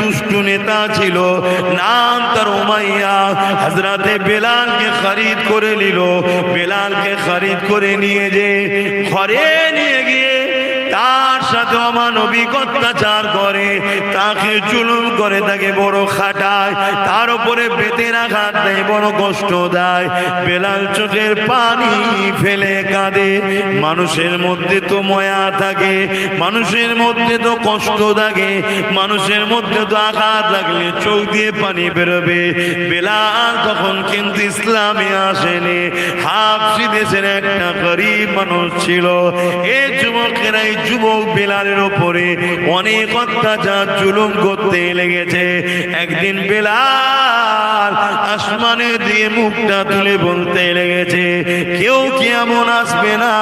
দুষ্টু নেতা ছিল, নাম তার উমাইয়া হজরতে বেলালকে খরিদ করে নিল। বেলালকে খরিদ করে নিয়ে যে ঘরে নিয়ে গিয়ে অমানবিক অত্যাচার করে, তাকে করে তাকে বড় খাটায়, তার উপরে আঘাত দেয়, বড় কষ্ট দেয়, বেলাল চোখের পানি ফেলে কাঁদে, মানুষের মধ্যে তো ময়া থাকে, মানুষের মধ্যে তো কষ্ট থাকে, মানুষের মধ্যে তো আঘাত লাগলে চোখ দিয়ে পানি বেরোবে। বেলাল তখন কিন্তু ইসলামে আসেনি হাফসি দেশের একটা গরিব মানুষ ছিল এই যুবকেরা, এই যুবক বেলালের ওপরে অনেক অত্যাচার জুলুম করতে লেগেছে। একদিন বেলাল আসমানে দিয়ে মুখটা তুলে বলতে লেগেছে, কেউ কি এমন আসবে না?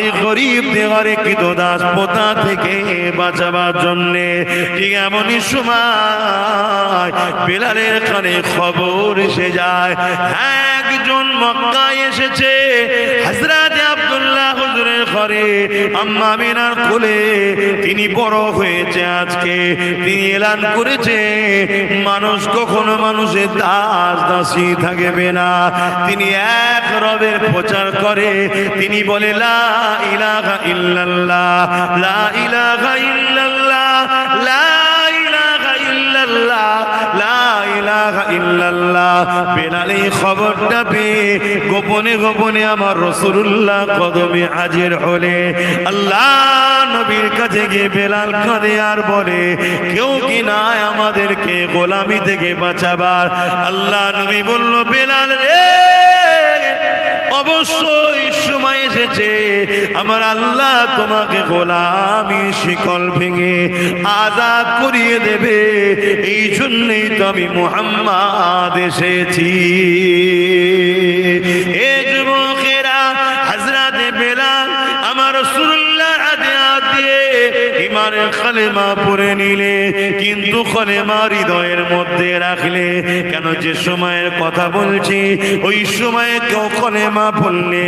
এই গরিব দেওয়ারে কৃত দাস পোতা থেকে বাঁচাবার জন্যে। ঠিক এমনই সময় বেলালের কানে খবর এসে যায়। একজন মক্কায় এসেছে হুজুরের আম্মা মিনার কোলে তিনি বড় হয়েছে আজকে। তিনি এলান করেছে, মানুষ কখনো মানুষের দাস দাসী থাকবে না। তিনি এক রবের প্রচার করে, তিনি বলে, লা ইলাহা ইল্লাল্লাহ, লা ইলাহা ইল্লাল্লাহ, লা ইলাহা ইল্লাল্লাহ ইল্লাল্লাহ। গোপনে গোপনে আমার রসুল্লাহ কদমে হাজির হলে আল্লাহ নবীর কাছে গিয়ে বেলাল কাঁদে আর বলে, কেউ কি নাই আমাদেরকে গোলামি থেকে বাঁচাবার? আল্লাহ নবী বলল, বেলাল রে অবশ্যই সময় এসেছে। আমার আল্লাহ তোমাকে গোলামি শিকল ভেঙে আজাদ করিয়ে দেবে। এই জন্যেই তো আমি মোহাম্মদ এসেছি। ইমানের খালেমা পড়ে নিলে, কিন্তু খালেমা হৃদয়ের মধ্যে রাখলে, কেন যে সময়ের কথা বলছি, ওই সময়ে কেউ খালেমা পড়লে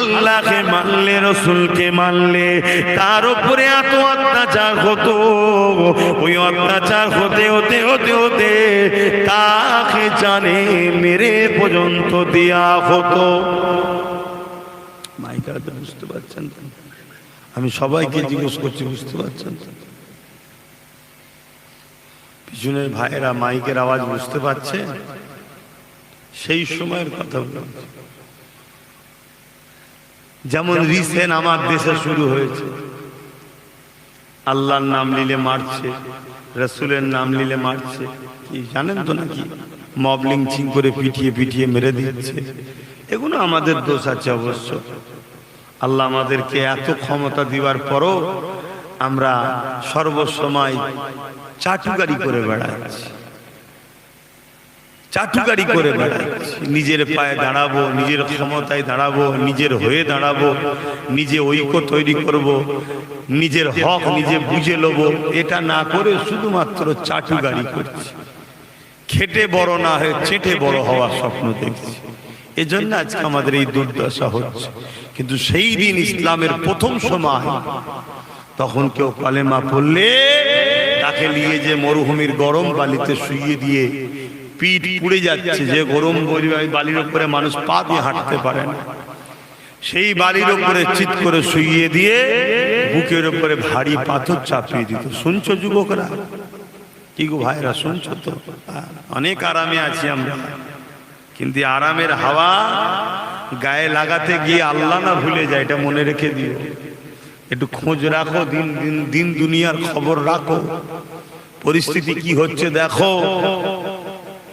আল্লাহকে মানলে, রসুলকে মানলে, তার উপরে এত অত্যাচার হতো, ওই অত্যাচার হতে হতে হতে হতে, তাকে জানে মেরে পর্যন্ত দেয়া হতো মাইকা তো বুঝতে পারছেন? আমি সবাইকে জিজ্ঞেস করছি বুঝতে পারছেন? পিছনের ভাইয়েরা মাইকের আওয়াজ বুঝতে পারছে? সেই সময়ের কথা যেমন রিসেন্ট আমার দেশে শুরু হয়েছে। আল্লাহর নাম নিলে মারছে রসুলের নাম নিলে মারছে। কি জানেন তো নাকি? মবলিং চিং করে পিটিয়ে পিটিয়ে মেরে দিচ্ছে। এগুলো আমাদের দোষ আছে অবশ্য। আল্লাহ আমাদেরকে এত ক্ষমতা দিবার পরও আমরা সর্বসময় চাটুকারি করে বেড়াচ্ছি। চাটুকারি করে বেড়াচ্ছি। নিজের পায়ে দাঁড়াবো, নিজের ক্ষমতায় দাঁড়াবো, নিজের হয়ে দাঁড়াবো, নিজে ঐক্য তৈরি করব, নিজের হক নিজে বুঝে লব। এটা না করে শুধুমাত্র চাটুকারি করছি। খেটে বড় না হয়ে চেটে বড় হওয়ার স্বপ্ন দেখছি। এজন্য আজকে আমাদের এই দুর্দশা হচ্ছে। কিন্তু সেই দিন ইসলামের প্রথম সময় তখন কেউ কালেমা পড়লে তাকে নিয়ে যে মরুভূমির গরম বালিতে শুইয়ে দিয়ে পিঠ পুড়ে যাচ্ছে, যে গরম বালির উপরে মানুষ পা দিয়ে হাঁটতে পারে না। সেই বালির উপরে চিত করে শুইয়ে দিয়ে বুকের উপরে ভারী পাথর চাপিয়ে দিত। শুনছো যুবকরা? কি গো ভাইরা, শুনছো তো? অনেক আরামে আছি আমরা। কিন্তু আরামের হাওয়া গায়ে লাগাতে গিয়ে আল্লাহ না ভুলে যায়, এটা মনে রেখে দিও। একটু খোঁজ রাখো, দিন দিন দিন দুনিয়ার খবর রাখো। পরিস্থিতি কি হচ্ছে দেখো।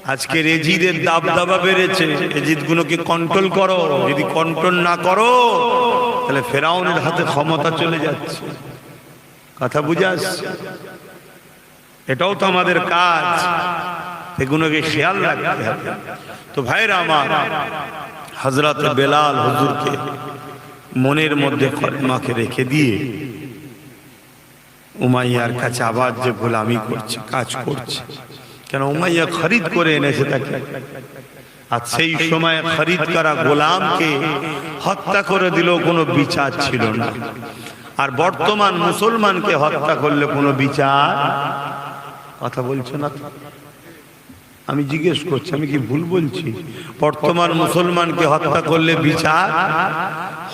আজকের রেজিদের দাব দাবা বেড়েছে। এজিদ গুলোকে কন্ট্রোল করো। যদি কন্ট্রোল না করো, তাহলে ফেরাউনের হাতে ক্ষমতা চলে যাচ্ছে। কথা বুঝে আসছে এটাও তো আমাদের কাজ। এগুলোকে খেয়াল রাখতে হবে। তো ভাইরা আমার হজরত বেলাল হুজুরকে মনের মধ্যে কলমাকে রেখে দিয়ে উমাইয়ার কাছে আবার যে গোলামি করছে, কাজ করছে। কেন উমাইয়া খরিদ করে এনেছে তাকে? আর সেই সময় খরিদ করা গোলামকে হত্যা করে দিলেও কোনো বিচার ছিল না। আর বর্তমান মুসলমানকে হত্যা করলে কোনো বিচার? কথা বলছো না? আমি জিজ্ঞেস করছি, আমি কি ভুল বলছি? বর্তমান মুসলমানকে হত্যা করলে বিচার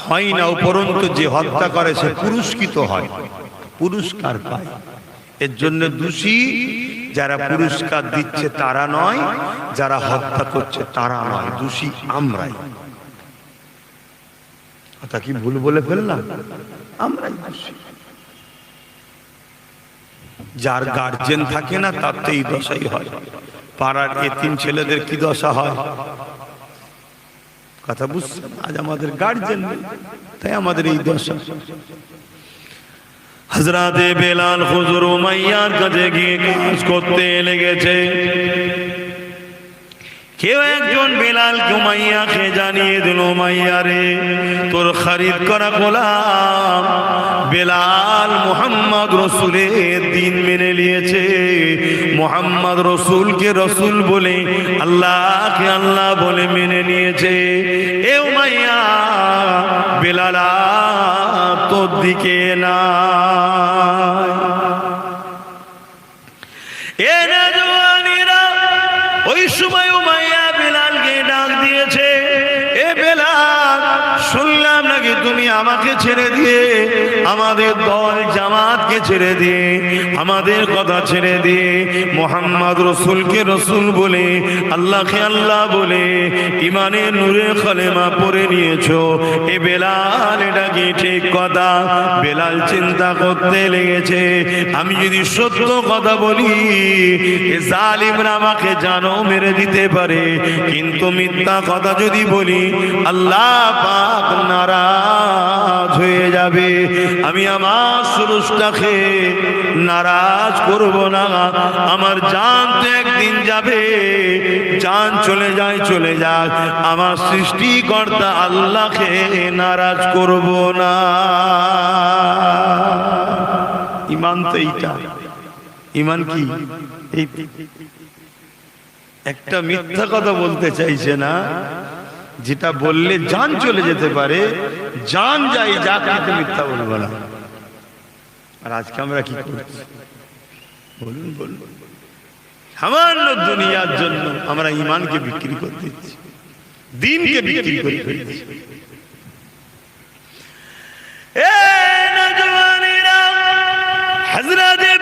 হয় না, উপরন্তু যে হত্যা করে সে পুরস্কৃত হয়। পুরস্কার পায়। এর জন্য দোষী যারা পুরস্কার দিচ্ছে তারা নয়, যারা হত্যা করছে তারা নয়, দোষী আমরাই। তা কি ভুল বলে ফেললাম? আমরাই দোষী। যার গার্জেন থাকে না, তার তো এই দশাই হয়। পাড়ার এতিম ছেলেদের কি দশা হয়? কথা বুঝছেন আজ আমাদের গার্জেন তাই আমাদের এই দশা। হজরাতে বেলাল হুজুর উমাইয়ার কাছে গিয়ে কাজ করতে লেগেছে। কেউ একজন বেলাল উমাইয়াকে জানিয়ে দিল, উমাইয়া রে, তোর খরিদ করা গোলাম বেলাল মোহাম্মদ রসুলের দিন মেনে নিয়েছে। মোহাম্মদ রসুলকে রসুল বলে, আল্লাহকে আল্লাহ বলে মেনে নিয়েছে। এ মাইয়া বেলালা তোর দিকে না। আমাকে ছেড়ে দিয়ে, আমাদের দল জামাতকে ছেড়ে দিয়ে, আমাদের কথা ছেড়ে দিয়ে, মোহাম্মদ রসুলকে রসুল বলে, আল্লাহকে আল্লাহ বলে ইমানের নূরে খলেমা পরে নিয়েছো। এ বেলাল এটা কি ঠিক কথা, বেলাল চিন্তা করতে লেগেছে। আমি যদি সত্য কথা বলি, এ জালিমরা আমাকে জানো মেরে দিতে পারে। কিন্তু মিথ্যা কথা যদি বলি, আল্লাহ পাক আমি আমার সুরুষটাকে নারাজ করব না। আমার জান তো একদিন যাবে। জান চলে যায়, চলে যাক আমার সৃষ্টিকর্তা আল্লাহকে নারাজ করব না। ইমান তো এইটা। ইমান কি? একটা মিথ্যা কথা বলতে চাইছে না। যেটা বললে জান চলে যেতে পারে জান যাই যা কিন্তু মিথ্যা বলব না। আর আজকে আমরা কি করছি? বলুন বলুন সামান্য দুনিয়ার জন্য আমরা ইমানকে বিক্রি করে দিচ্ছি, দিনকে বিক্রি করে ফেলছি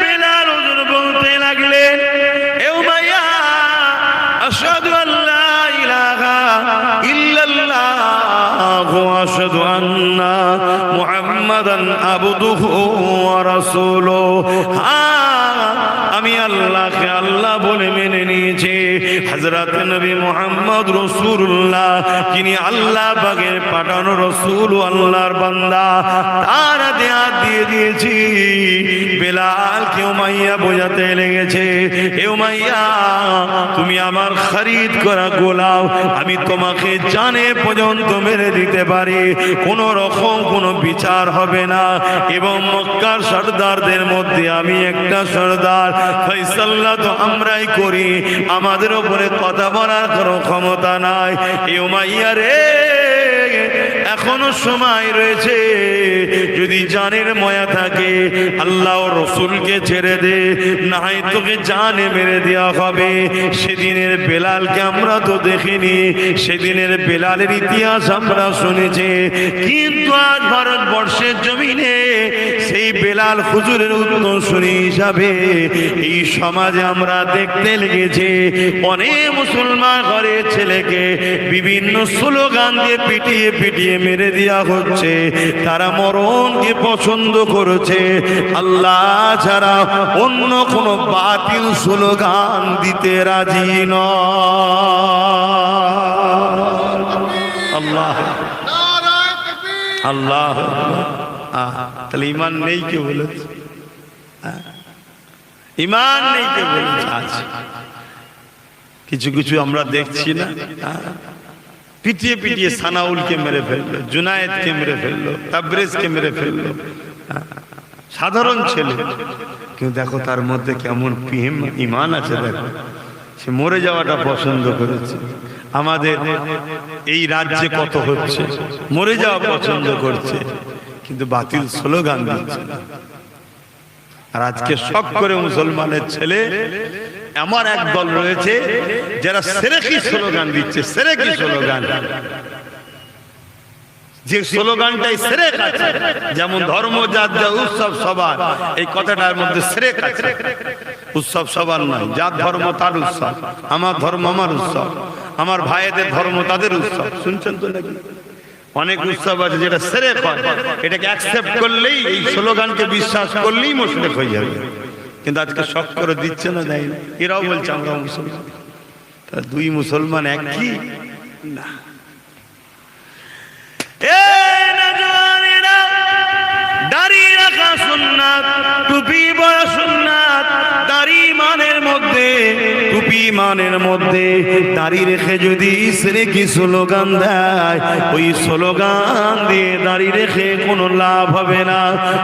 বেলাল বলতে লাগলেন, এ উমাইয়া, আশহাদু মুহাম্মাদান আবদুহু ওয়া রাসূলুহু। হ্যাঁ, আমি আল্লাহকে আল্লাহ বলে মেনে নিয়েছি। হযরত নবী মুহাম্মদ রাসূলুল্লাহ, যিনি আল্লাহ পাকের পাঠানো রাসূল আল্লাহর বান্দা, তার দেয়া দিয়ে দিয়েছি। বেলাল কে উমাইয়া বোঝাতে লেগেছে, এ উমাইয়া, তুমি আমার খরিদ করা গোলাও, আমি তোমাকে জানে পর্যন্ত মেরে দিতে পারি। কোন রকম কোনো বিচার হবে না। এবং মক্কার সর্দারদের মধ্যে আমি একটা সর্দার, ফয়সাল্লা তো আমরাই করি। আমাদের উপরে কথা বলার কোনো ক্ষমতা নাই। ইউমাইয়া উমাইয়া রে। এখনও সময় রয়েছে। যদি জানের ময়া থাকে, আল্লাহ রসুলকে ছেড়ে দে নাই তোকে জানে মেরে দেওয়া হবে। সেদিনের বেলালকে আমরা তো দেখিনি, সেদিনের বেলালের ইতিহাস আমরা শুনেছি। কিন্তু আজ ভারতবর্ষের জমিনে সেই বেলাল হুজুরের উত্তর শুনি হিসাবে এই সমাজে আমরা দেখতে লেগেছে, অনেক মুসলমান ঘরের ছেলেকে বিভিন্ন স্লোগান দিয়ে পিটিয়ে পিটিয়ে মেরে দেওয়া হচ্ছে। তারা মরণকে পছন্দ করেছে। আল্লাহ ছাড়া অন্য কোন বাতিল স্লোগান দিতে রাজি আল্লাহ। আল্লাহ। তাহলে ইমান নেই কে বলেছে? ইমান নেই কে বলেছে? আছে কিছু কিছু আমরা দেখছি না। আহ, পিটিয়ে পিটিয়ে সানাউলকে মেরে ফেলল জুনায়েদকে মেরে ফেলল তাবরেজকে মেরে ফেলল সাধারণ ছেলে কিন্তু দেখো তার মধ্যে কেমন প্রেম ইমান আছে দেখো সে মরে যাওয়াটা পছন্দ করেছে আমাদের এই রাজ্যে কত হচ্ছে মরে যাওয়া পছন্দ করছে কিন্তু বাতিল স্লোগান দিচ্ছে আর আজকে শখ করে মুসলমানের ছেলে আমার এক দল রয়েছে যারা সেরেকি স্লোগান দিচ্ছে সেরেকি স্লোগান। যে স্লোগানটাই সেরেক আছে, যেমন ধর্ম, জাত, যা, উৎসব, সবার। এই কথাটার মধ্যে সেরেক আছে। উৎসব সবার নয় যার ধর্ম তার উৎসব। আমার ধর্ম আমার উৎসব। আমার ভাইদের ধর্ম তাদের উৎসব। শুনছেন তো নাকি? অনেক উৎসব আছে যেটা সেরেক হয়। এটাকে অ্যাকসেপ্ট করলেই, এই স্লোগানকে বিশ্বাস করলেই মুসলিম হয়ে যাবে। কিন্তু আজকে শখ করে দিচ্ছে না দেয় না। এরাও বলছে আমরা মুসলমান। তা দুই মুসলমান এক কি না। সুন্নাত, টুপি দাড়ি মানের মধ্যে, টুপি মানের মধ্যে। দাড়ি রেখে যদি ইসরে কি স্লোগান দেয়, ওই স্লোগান দিয়ে দাড়ি রেখে কোনো লাভ হবে না।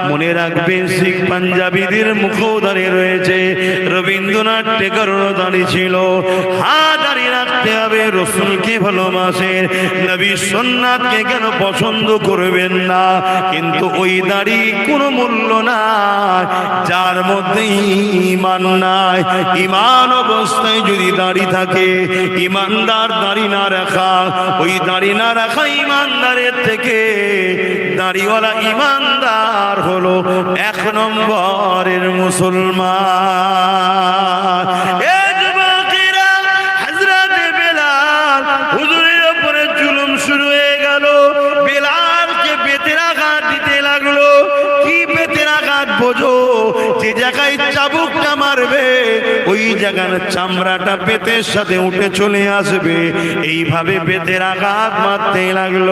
মনে রাখবেন, শিখ পাঞ্জাবিদের মুখও দাঁড়িয়ে রয়েছে রবীন্দ্রনাথ টেগরেরও দাঁড়িয়ে ছিল। হা দাঁড়িয়ে রাখতে হবে রসুলকে ভালোবাসেন? নবী সোননাথকে কেন পছন্দ করবেন না? কিন্তু ওই দাড়ি কোনো মূল্য নাই, যার মধ্যে ইমান নাই। ইমান অবস্থায় যদি দাড়ি থাকে ইমানদার দাড়ি না রাখা, ওই দাড়ি না রাখা ইমানদারের থেকে দাড়িওয়ালা ইমানদার হলো এক নম্বরের মুসলমান। জায়গার চামড়াটা বেতের সাথে উঠে চলে আসবে। এইভাবে বেতের আঘাত মারতে লাগল।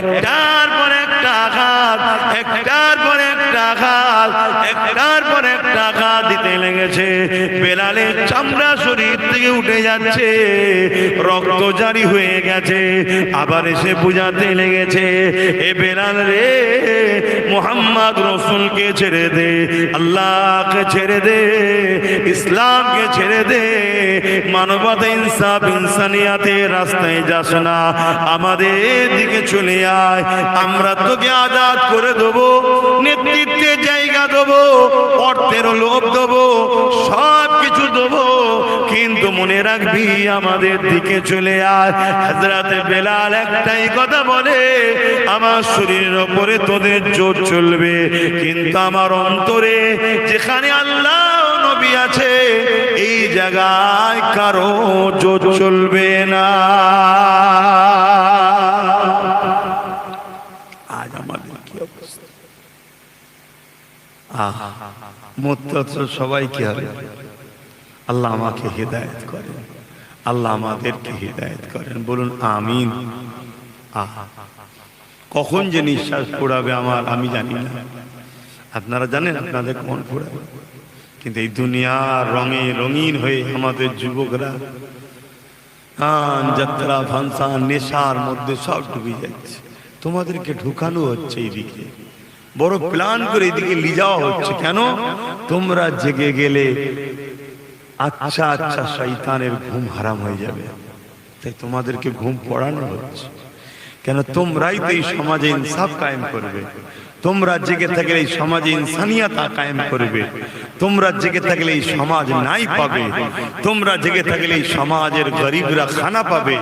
একটার পর একটা আঘাত, একটার পর একটা আঘাত, একটার পর আঘাত দিতে লেগেছে। বেলালের চামড়া শরীর থেকে উঠে যাচ্ছে। রক্ত জারি হয়ে গেছে। আবার এসে বুঝাতে লেগেছে, এ বেলাল রে, মোহাম্মদ রসুলকে ছেড়ে দে, আল্লাহকে ছেড়ে দে, ইসলামকে ছেড়ে দে। মানবতা ইনসাফ ইনসানিয়াতে রাস্তায় যাস না। আমাদের দিকে চলে আয়। আমরা তোকে আজাদ করে দেবো, নেতৃত্বের জায়গা দেবো অর্থের লোভ দেবো সব কিছু দেবো, কিন্তু মনে রাখবি আমাদের দিকে চলে আয়। হাজরাতে বেলাল একটাই কথা বলে, আমার শরীরের ওপরে তোদের জোর চলবে, কিন্তু আমার অন্তরে যেখানে আল্লাহ নবী আছে, এই জায়গায় কারও জোর চলবে না। আজ আমাদের কি অবস্থা? আহা। মধ্যত্র সবাই কি হবে। আল্লাহ আমাকে হেদায়েত করেন। আল্লাহ আমাদেরকে হেদায়েত করেন। বলুন, আমিন। কখন যে নিঃশ্বাস পড়াবে আমার আমি জানি না। আপনারা জানেন আপনাদের কখন পড়াবে। কিন্তু এই দুনিয়ার রঙে রঙিন হয়ে আমাদের যুবকরা গান যাত্রা ফাংশন নেশার মধ্যে সব ডুবে যাচ্ছে। তোমাদেরকে ঢুকানো হচ্ছে এইদিকে বড় প্ল্যান করে এদিকে যাওয়া হচ্ছে। কেন? তোমরা জেগে গেলে আচ্ছা আচ্ছা শৈতানের ঘুম হারাম হয়ে যাবে। তাই তোমাদেরকে ঘুম পড়ানো হচ্ছে। কেন? তোমরাই তো এই সমাজে ইনসাফ কায়েম করবে। তোমরা জেগে থাকলে এই সমাজে ইনসানিয়াতা কায়েম করবে। তোমরা জেগে থাকলে এই সমাজ নাই পাবে। তোমরা জেগে থাকলে এই সমাজের গরিবরা খানা পাবে।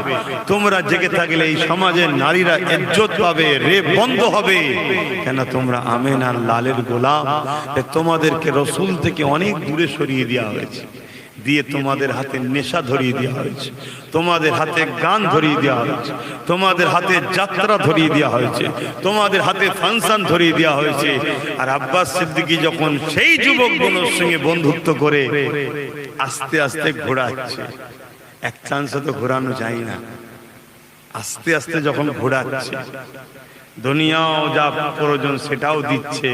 তোমরা জেগে থাকলে এই সমাজের নারীরা ইজ্জত পাবে রে বন্ধ হবে। কেন তোমরা আমেন আর লালের গোলাম? এ তোমাদেরকে রসুল থেকে অনেক দূরে সরিয়ে দেওয়া হয়েছে। দিয়ে তোমাদের হাতে নেশা ধরিয়ে দেওয়া হয়েছে। তোমাদের হাতে গান ধরিয়ে দেওয়া হয়েছে। তোমাদের হাতে যাত্রা ধরিয়ে দেওয়া হয়েছে। তোমাদের হাতে ফাংশন ধরিয়ে দেওয়া হয়েছে। আর আব্বাস সিদ্দিকী যখন সেই যুবকগুলোর সঙ্গে বন্ধুত্ব করে, আস্তে আস্তে ঘোরাচ্ছে। এক চান্সে তো ঘোরানো যায় না। আস্তে আস্তে যখন ঘোরাচ্ছে, দুনিয়াও যা প্রয়োজন সেটাও দিচ্ছে,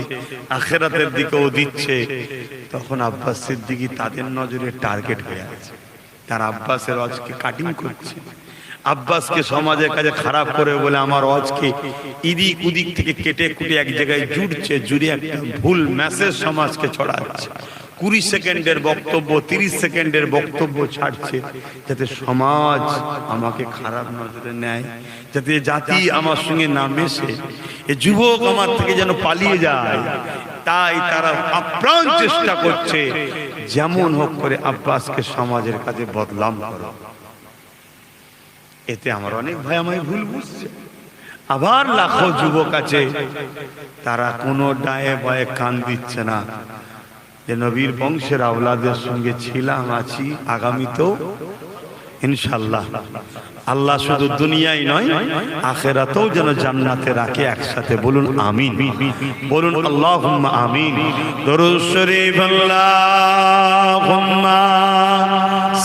আখেরাতের দিকেও দিচ্ছে, তখন আব্বাস সিদ্দিকি তাদের নজরে টার্গেট হয়ে আছে। তার আব্বাসের অজকে কাটিং করছে। আব্বাসকে সমাজের কাছে খারাপ করে বলে, আমার অজকে ইদিক উদিক থেকে কেটে কুটে এক জায়গায় জুড়ছে, জুড়ে একটা ভুল মেসেজ সমাজকে ছড়াচ্ছে। কুড়ি সেকেন্ডের বক্তব্য, তিরিশ সেকেন্ডের বক্তব্য ছাড়ছে, যাতে সমাজ আমাকে খারাপ নজরে নেয়, যাতে জাতি আমার সঙ্গে না মেশে, এ যুবক আমার থেকে যেন পালিয়ে যায়। তাই তারা আপ্রাণ চেষ্টা করছে, যেমন হোক করে আব্বাসকে সমাজের কাছে বদলাম করো। এতে আমার অনেক ভাই আমায় ভুল বুঝছে। আবার লাখো যুবক আছে, তারা কোনো ডায়ে বয়ে কান দিচ্ছে না। যে নবীর বংশের আওলাদের সঙ্গে ছিলাম, আছি তো ইনশাল্লাহ আল্লাহ শুধু দুনিয়াই নয়, আখেরাতেও যেন জান্নাতে রাখে একসাথে। বলুন আমিন। বলুন আল্লাহ আমিন। দরুদ শরীফ আল্লাহ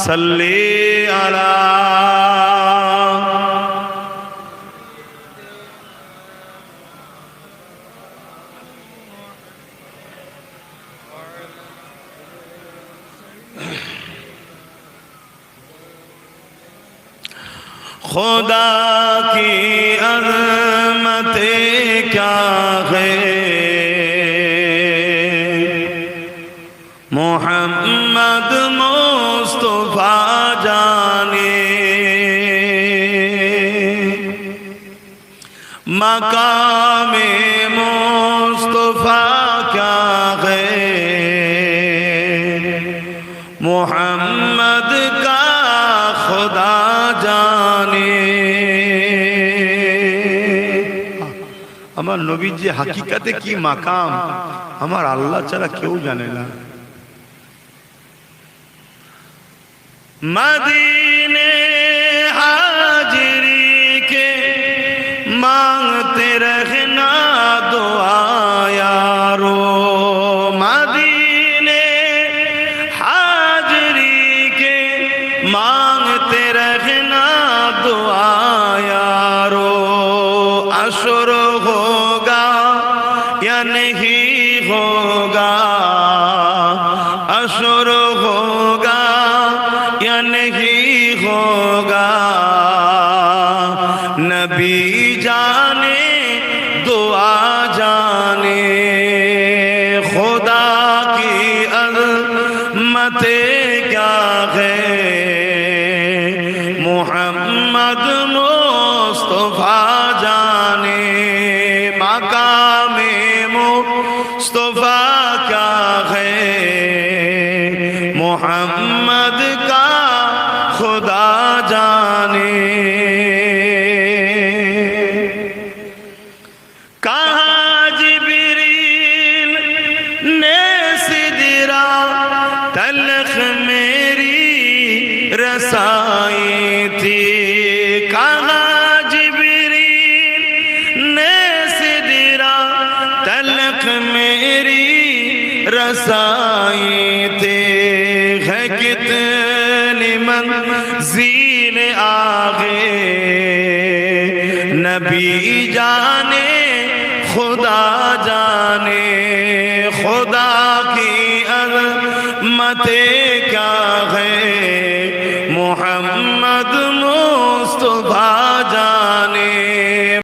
সাল্লি खुदा की अजमत क्या है मोहम्मद मुस्तफा जाने मकाम मुस्तफा আমার নবীর যে হাকিকাতে কি মাকাম আমার আল্লাহ ছাড়া কেউ জানে না মদিনে হাজিরি কে মাংতে রহন अजमत क्या है थी। कहा जिबरील ने सिदरा, तलख मेरी रसाई थे। है कितनी मंजील आगे। नबी जाने, खुदा जाने। खुदा की अजमतें